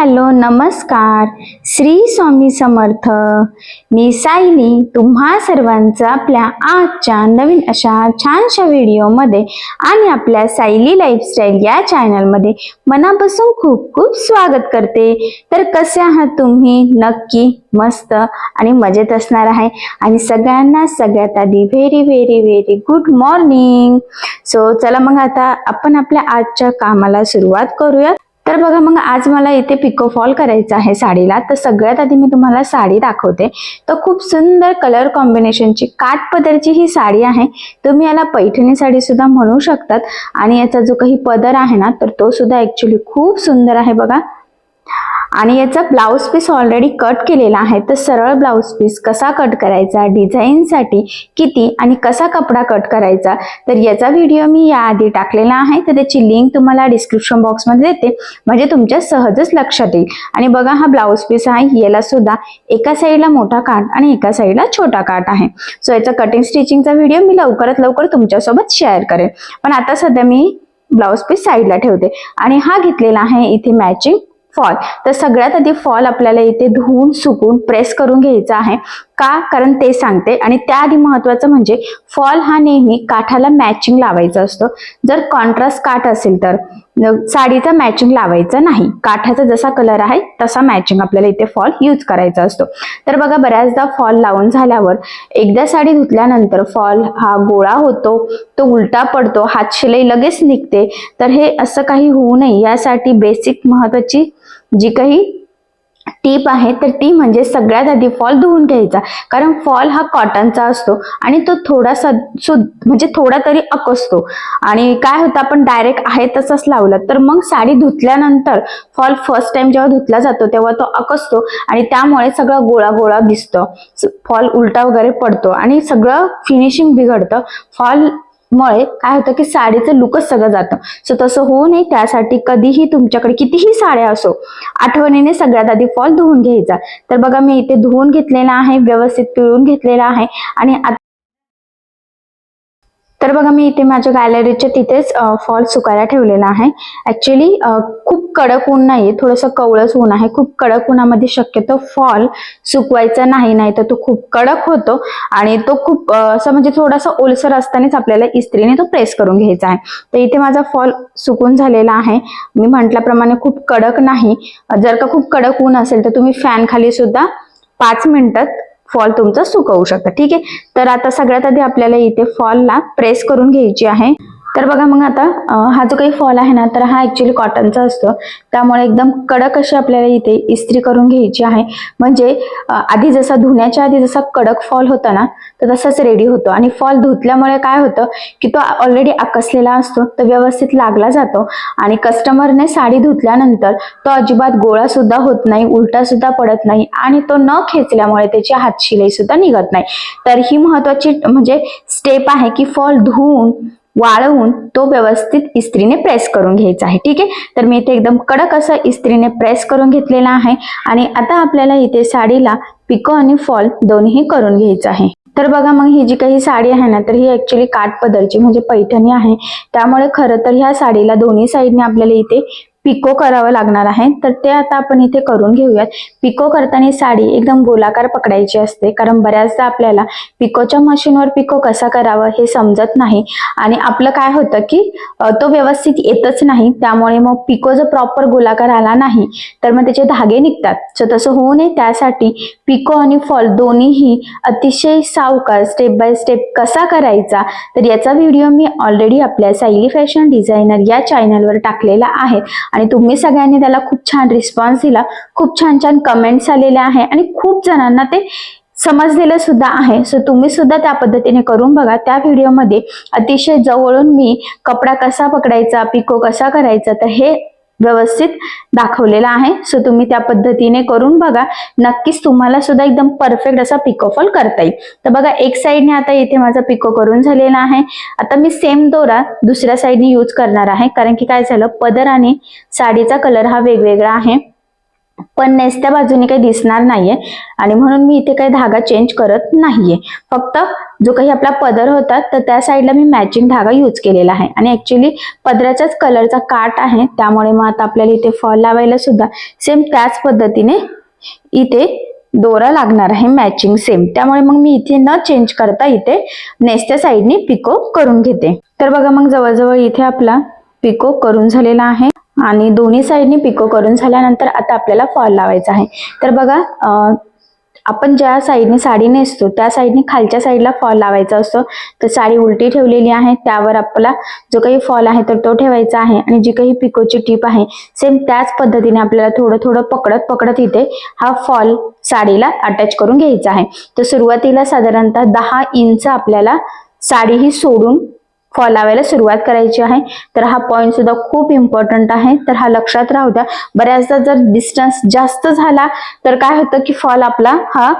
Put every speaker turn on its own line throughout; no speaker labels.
Hello नमस्कार. श्री स्वामी समर्थ. मी सायली तुम्हा सर्वांचं आपल्या आजच्या नवीन अशा छानशा व्हिडिओमध्ये आणि आपल्या सायली लाईफस्टाईल या चॅनलमध्ये मनापासून खूप खूप स्वागत करते. तर कसे आहात तुम्ही? नक्की मस्त आणि मजेत असणार आहे. आणि सगळ्यांना सगळ्यात आधी very very very good morning so चला मग आता आपण आपल्या आजच्या कामाला सुरुवात करूया तर बघा मग आज मला इथे पिको फॉल करायचा आहे साडीला. तर सगळ्यात आधी मी तुम्हाला साडी दाखवते. तर खूप सुंदर कलर कॉम्बिनेशनची काठ पदरची ही साडी आहे. तुम्ही याला पैठणी साडी सुद्धा म्हणू शकतात. आणि याचा जो काही पदर आहे ना तर तो सुद्धा ऍक्च्युली खूप सुंदर आहे बघा. आणि याचा ब्लाऊज पीस ऑलरेडी कट केलेला आहे. तर सरळ ब्लाऊज पीस कसा कट करायचा? डिझाईनसाठी किती आणि कसा कपडा कट करायचा? तर याचा व्हिडिओ मी याआधी टाकलेला आहे. तर त्याची लिंक तुम्हाला डिस्क्रिप्शन बॉक्समध्ये देते. म्हणजे तुमच्या सहजच लक्षात येईल. आणि बघा हा ब्लाऊज पीस आहे. याला सुद्धा एका साईडला मोठा काट आणि एका साईडला छोटा काठ आहे. सो याचा कटिंग स्टिचिंगचा व्हिडिओ मी लवकरात लवकर तुमच्यासोबत शेअर करेन. पण आता सध्या मी ब्लाऊज पीस साईडला ठेवते. आणि हा घेतलेला आहे इथे मॅचिंग फॉल तर सगळ्यात आधी फॉल आपल्याला इथे धुवून सुकून प्रेस करून घ्यायचा आहे. का? कारण ते सांगते. आणि त्याआधी महत्वाचं म्हणजे फॉल हा नेहमी काठाला मॅचिंग लावायचा असतो. जर कॉन्ट्रास्ट काठ असेल तर साडीचा मॅचिंग लावायचा नाही. काठाचा जसा कलर आहे तसा मॅचिंग आपल्याला इथे फॉल यूज करायचा असतो. तर बघा बऱ्याचदा फॉल लावून झाल्यावर एकदा साडी धुतल्यानंतर फॉल हा गोळा होतो तो उलटा पडतो हात शिलाई लगेच निघते. तर हे असं काही होऊ नये. यासाठी बेसिक महत्वाची जी काही टीप आहे तर ती म्हणजे सगळ्यात आधी फॉल धुवून घ्यायचा. कारण फॉल हा कॉटनचा असतो आणि तो थोडासा सु म्हणजे थोडा तरी अकसतो आणि काय होतं आपण डायरेक्ट आहे तसंच लावलं तर मग साडी धुतल्यानंतर फॉल फर्स्ट टाइम जेव्हा धुतला जातो तेव्हा तो अकसतो आणि त्यामुळे सगळं गोळा गोळा दिसतो फॉल उलटा वगैरे पडतो आणि सगळं फिनिशिंग बिघडतं. फॉल मुळे काय होतं की साडीचं लुकच सगळं जातं. सो तसं होऊ नये. त्यासाठी कधीही तुमच्याकडे कितीही साड्या असो आठवणीने सगळ्यात आधी फॉल धुवून घ्यायचा. तर बघा मी इथे धुवून घेतलेला आहे व्यवस्थित पिळून घेतलेला आहे. आणि तर बघा मी इथे माझ्या गॅलरीच्या तिथेच फॉल सुकायला ठेवलेला आहे. ऍक्च्युली खूप कडक ऊन नाहीये थोडंसं कवळच ऊन आहे. खूप कडक उन्हामध्ये शक्यतो फॉल सुकवायचा नाही नाही तर तो खूप कडक होतो आणि तो खूप असं म्हणजे थोडासा ओलसर असतानाच आपल्याला इस्त्रीने तो प्रेस करून घ्यायचा आहे. तर इथे माझा फॉल सुकून झालेला आहे. मी म्हटल्याप्रमाणे खूप कडक नाही. जर का खूप कडक ऊन असेल तर तुम्ही फॅन खाली सुद्धा पाच मिनिटात फॉल तुमचा सुकवू शकता. ठीक आहे? तर आता सगळ्यात आधी आपल्याला इथे फॉलला प्रेस करून घ्यायची आहे. तर बघा मग आता हा जो काही फॉल आहे ना तर हा ऍक्च्युली कॉटनचा असतो. त्यामुळे एकदम कडक अशी आपल्याला इथे इस्त्री करून घ्यायची आहे. म्हणजे आधी जसा धुण्याच्या आधी जसा कडक फॉल होता ना तर तसाच रेडी होतो. आणि फॉल धुतल्यामुळे काय होतं की तो ऑलरेडी आकसलेला असतो तर व्यवस्थित लागला जातो. आणि कस्टमरने साडी धुतल्यानंतर तो अजिबात गोळा सुद्धा होत नाही उलटा सुद्धा पडत नाही आणि तो न खेचल्यामुळे त्याची हातशिलाई सुद्धा निघत नाही. तर ही महत्वाची म्हणजे स्टेप आहे की फॉल धुवून वाळवून तो व्यवस्थित इस्त्रीने प्रेस करून घ्यायचा आहे. ठीक आहे? तर मी इथे एकदम कडक असं इस्त्रीने प्रेस करून घेतलेला आहे आणि आता आपल्याला इथे साडीला पिको आणि फॉल दोन्ही करून घ्यायचं आहे. तर बघा मग ही जी काही साडी आहे ना तर ही ऍक्च्युली काठ पदरची म्हणजे पैठणी आहे. त्यामुळे खरं तर ह्या साडीला दोन्ही साईडने आपल्याला इथे पिको करावं लागणार आहे. तर ते आता आपण इथे करून घेऊयात. पिको करताना साडी एकदम गोलाकार पकडायची असते. कारण बऱ्याचदा आपल्याला पिकोच्या मशीनवर पिको कसा करावा हे समजत नाही. आणि आपलं काय होतं की तो व्यवस्थित येतच नाही. त्यामुळे मग पिको जर प्रॉपर गोलाकार आला नाही तर मग त्याचे धागे निघतात. सो तसं होऊ नये. त्यासाठी पिको आणि फॉल दोन्हीही अतिशय सावकार स्टेप बाय स्टेप कसा करायचा तर याचा व्हिडिओ मी ऑलरेडी आपल्या सायली फॅशन डिझायनर या चॅनलवर टाकलेला आहे. आणि तुम्ही सगळ्यांनी त्याला खूप छान रिस्पॉन्स दिला. खूप छान छान कमेंट्स आलेले आहे आणि खूप जणांना ते समजलेलं सुद्धा आहे. सो तुम्ही सुद्धा त्या पद्धतीने करून बघा. त्या व्हिडिओमध्ये अतिशय जवळून मी कपडा कसा पकडायचा पिको कसा करायचा तर हे व्यवस्थित दाखवलेला आहे. सो तुम्ही त्या पद्धतीने करून बघा. नक्कीच तुम्हाला सुद्धा एकदम परफेक्ट असा पिकोफॉल करता येईल. तर बघा एक साईडने आता इथे माझा पिको करून झालेला आहे. आता मी सेम दोरा दुसऱ्या साईडने यूज करणार आहे. कारण की काय झालं? पदर आणि साडीचा कलर हा वेगवेगळा आहे. पण नेसत्या बाजूने काही दिसणार नाहीये. आणि म्हणून मी इथे काही धागा चेंज करत नाहीये. फक्त जो काही आपला पदर होता तर त्या साईडला मी मॅचिंग धागा यूज केलेला आहे. आणि ऍक्च्युली पदराच्याच कलरचा काट आहे. त्यामुळे मग आता आपल्याला इथे फॉल लावायला सुद्धा सेम त्याच पद्धतीने इथे दोरा लागणार आहे. मॅचिंग सेम त्यामुळे मग मी इथे न चेंज करता इथे नेसत्या साईडने पिको करून घेते. तर बघा मग जवळजवळ इथे आपला पिको करून झालेला आहे. आणि दोन्ही साईडनी पिको करून झाल्यानंतर आता आपल्याला फॉल लावायचा आहे. तर बघा आपण ज्या साईडने साडी नेसतो त्या साईडने खालच्या साईडला फॉल लावायचा असतो. तर साडी उलटी ठेवलेली आहे त्यावर आपला जो काही फॉल आहे तर तो ठेवायचा आहे. आणि जी काही पिकोची टीप आहे सेम त्याच पद्धतीने आपल्याला थोडं थोडं पकडत पकडत इथे हा फॉल साडीला अटॅच करून घ्यायचा आहे. तर सुरुवातीला साधारणतः दहा इंच आपल्याला साडी ही सोडून लावायला सुरुवात करायची आहे. तर हा पॉईंट सुद्धा खूप इम्पॉर्टंट आहे. तर हा लक्षात राहू द्या. बऱ्याचदा जर डिस्टन्स जास्त झाला तर काय होतं की फॉल आपला हा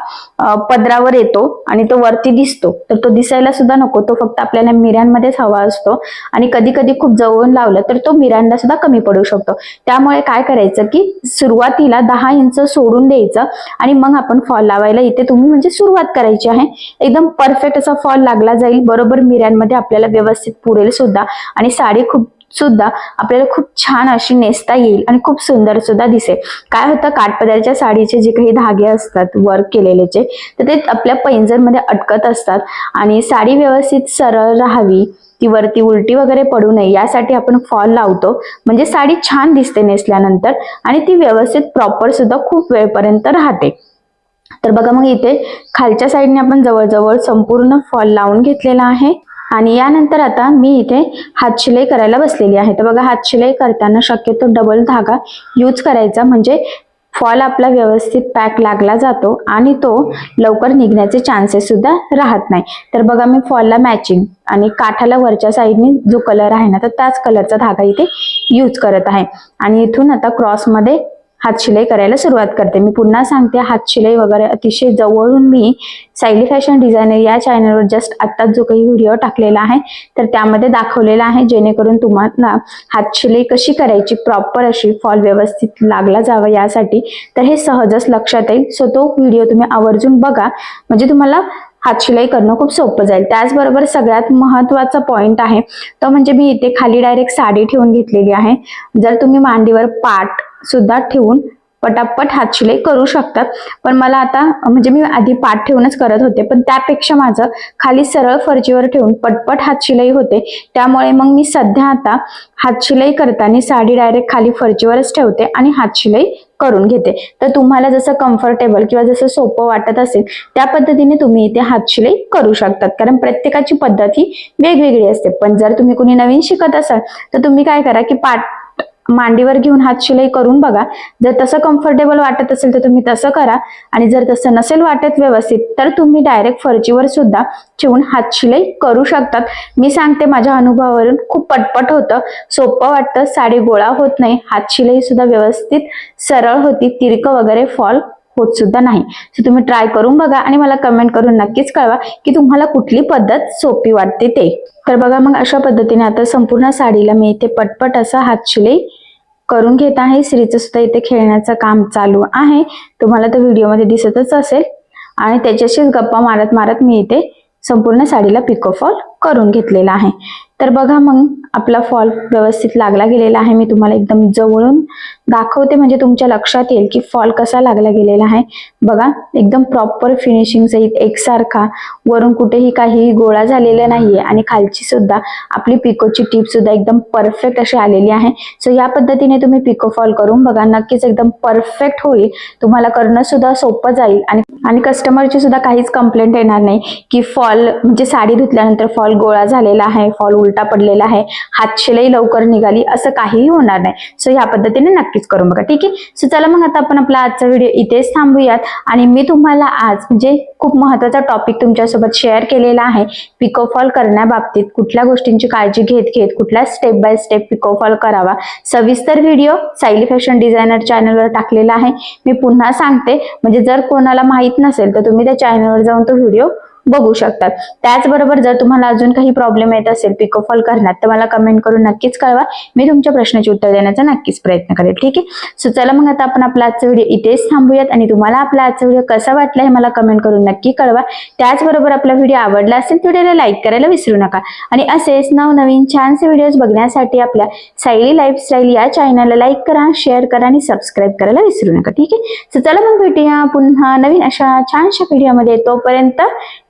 पदरावर येतो आणि तो वरती दिसतो. तर तो दिसायला सुद्धा नको. तो फक्त आपल्याला मिऱ्यांमध्येच हवा असतो. आणि कधी कधी खूप जवळून लावलं तर तो मिऱ्यांना सुद्धा कमी पडू शकतो. त्यामुळे काय करायचं की सुरुवातीला दहा इंच सोडून द्यायचं आणि मग आपण फॉल लावायला इथे तुम्ही म्हणजे सुरुवात करायची आहे. एकदम परफेक्ट असा फॉल लागला जाईल. बरोबर मिऱ्यांमध्ये आपल्याला व्यवस्थित पुरेल सुद्धा आणि साडी खूप सुद्धा आपल्याला खूप छान अशी नेसता येईल आणि खूप सुंदर सुद्धा दिसेल. काय होतं काठपदरच्या साडीचे जे काही धागे असतात वर्क केलेलेचे तर ते आपल्या पैंजरमध्ये अटकत असतात आणि साडी व्यवस्थित सरळ राहावी ती वरती उलटी वगैरे पडू नये यासाठी आपण फॉल लावतो. म्हणजे साडी छान दिसते नेसल्यानंतर आणि ती व्यवस्थित प्रॉपर सुद्धा खूप वेळपर्यंत राहते. तर बघा मग इथे खालच्या साईडने आपण जवळजवळ संपूर्ण फॉल लावून घेतलेला आहे. आणि यानंतर आता मी इथे हातशिलाई करायला बसलेली आहे. तर बघा हातशिलाई करताना शक्यतो डबल धागा यूज करायचा. म्हणजे फॉल आपला व्यवस्थित पॅक लागला जातो आणि तो लवकर निघण्याचे चान्सेस सुद्धा राहत नाही. तर बघा मी फॉलला मॅचिंग आणि काठाला वरच्या साईडने जो कलर आहे ना तर त्याच कलरचा धागा इथे यूज करत आहे. आणि इथून आता क्रॉसमध्ये हातशिलाई करायला सुरुवात करते. मी पुन्हा सांगते हातशिलाई वगैरे अतिशय जवळून मी सायली फॅशन डिझायनर या चॅनलवर जस्ट आत्ताच जो काही व्हिडिओ टाकलेला आहे तर त्यामध्ये दाखवलेला आहे जेणेकरून तुम्हाला हातशिलाई कशी करायची प्रॉपर अशी फॉल व्यवस्थित लागला जावा यासाठी. तर हे सहजच लक्षात येईल. सो तो व्हिडिओ तुम्ही आवर्जून बघा. म्हणजे तुम्हाला हातशिलाई करणं खूप सोपं जाईल. त्याचबरोबर सगळ्यात महत्त्वाचा पॉइंट आहे तो म्हणजे मी इथे खाली डायरेक्ट साडी ठेवून घेतलेली आहे. जर तुम्ही मांडीवर पाट सुद्धा ठेवून पटापट हातशिलाई करू शकतात. पण मला आता म्हणजे मी आधी पाठ ठेवूनच करत होते पण त्यापेक्षा माझं खाली सरळ फरशीवर ठेवून पटपट हातशिलाई होते. त्यामुळे मग मी सध्या आता हातशिलाई करताना साडी डायरेक्ट खाली फरशीवरच ठेवते आणि हातशिलाई करून घेते. तर तुम्हाला जसं कम्फर्टेबल किंवा जसं सोपं वाटत असेल त्या पद्धतीने तुम्ही इथे हातशिलाई करू शकतात. कारण प्रत्येकाची पद्धत ही वेगवेगळी असते. पण जर तुम्ही कोणी नवीन शिकत असाल तर तुम्ही काय करा की पाठ मांडीवर घेऊन हात शिलाई करून बघा. जर तसं कम्फर्टेबल वाटत असेल तर तुम्ही तसं करा. आणि जर तसं नसेल वाटत व्यवस्थित तर तुम्ही डायरेक्ट फरचीवर सुद्धा ठेवून हात शिलाई करू शकतात. मी सांगते माझ्या अनुभवावरून खूप पटपट होतं. सोपं वाटतं साडी गोळा होत नाही हात शिलाई सुद्धा व्यवस्थित सरळ होती तिरकं वगैरे फॉल होत सुद्धा नाही. सो तुम्ही ट्राय करून बघा आणि मला कमेंट करून नक्कीच कळवा की तुम्हाला कुठली पद्धत सोपी वाटते ते. तर बघा मग अशा पद्धतीने आता संपूर्ण साडीला मी इथे पटपट असा हातशिलाई करून घेत आहे. श्रीचं सुद्धा इथे खेळण्याचं काम चालू आहे. तुम्हाला तर व्हिडिओमध्ये दिसतच असेल. आणि त्याच्याशीच गप्पा मारत मारत मी इथे संपूर्ण साडीला पिको फॉल करून घेतलेला आहे. तर बघा मग आपला फॉल व्यवस्थित लागला गेलेला आहे. मी तुम्हाला एकदम जवळून दाखवते म्हणजे तुमच्या लक्षात येईल की फॉल कसा लागला गेलेला आहे. बघा एकदम प्रॉपर फिनिशिंग सहित एकसारखा. वरून कुठेही काही गोळा झालेला नाहीये आणि खालची सुद्धा आपली पिकोची टीप सुद्धा एकदम परफेक्ट अशी आलेली आहे. सो या पद्धतीने तुम्ही पिको फॉल करून बघा नक्कीच एकदम परफेक्ट होईल. तुम्हाला करणं सुद्धा सोपं जाईल आणि आणि कस्टमरची सुद्धा काहीच कंप्लेंट येणार नाही की फॉल म्हणजे साडी धुतल्यानंतर फॉल गोळा झालेला आहे फॉल उलटा पडलेला आहे हातशिलाई लवकर निघाली असं काहीही होणार नाही. सो ह्या पद्धतीने नक्कीच करून बघा ठीक आहे? सो चला मग आता आपण आपला आजचा व्हिडिओ इथेच थांबूयात. आणि मी तुम्हाला आज म्हणजे खूप महत्त्वाचा टॉपिक तुमच्यासोबत शेअर केलेला आहे. पिको फॉल करण्याबाबतीत कुठल्या गोष्टींची काळजी घेत घेत कुठल्या step by step pico fall करावा सविस्तर व्हिडिओ सायली फॅशन डिझायनर चॅनलवर टाकलेला आहे. मी पुन्हा सांगते म्हणजे जर कोणाला माहीत नसेल तर तुम्ही त्या चॅनलवर जाऊन तो व्हिडिओ बघू शकतात. त्याचबरोबर जर तुम्हाला अजून काही प्रॉब्लेम येत असेल पिकोफॉल करण्यात तर मला कमेंट करून नक्कीच कळवा. मी तुमच्या प्रश्नाचे उत्तर देण्याचा नक्कीच प्रयत्न करेल. ठीक आहे? सो चला मग आता आपण आपला आजचा व्हिडिओ इथेच थांबूयात आणि तुम्हाला आपला आजचा व्हिडिओ कसा वाटला हे मला कमेंट करून नक्की कळवा. त्याचबरोबर आपला व्हिडिओ आवडला असेल तर व्हिडिओला लाईक करायला विसरू नका. आणि असेच नवनवीन छानसे व्हिडिओज बघण्यासाठी आपल्या सायली लाईफस्टाईल या चॅनलला लाईक करा शेअर करा आणि सबस्क्राईब करायला विसरू नका. ठीक आहे? सो चला मग भेटूया पुन्हा नवीन अशा छानशा व्हिडिओमध्ये तोपर्यंत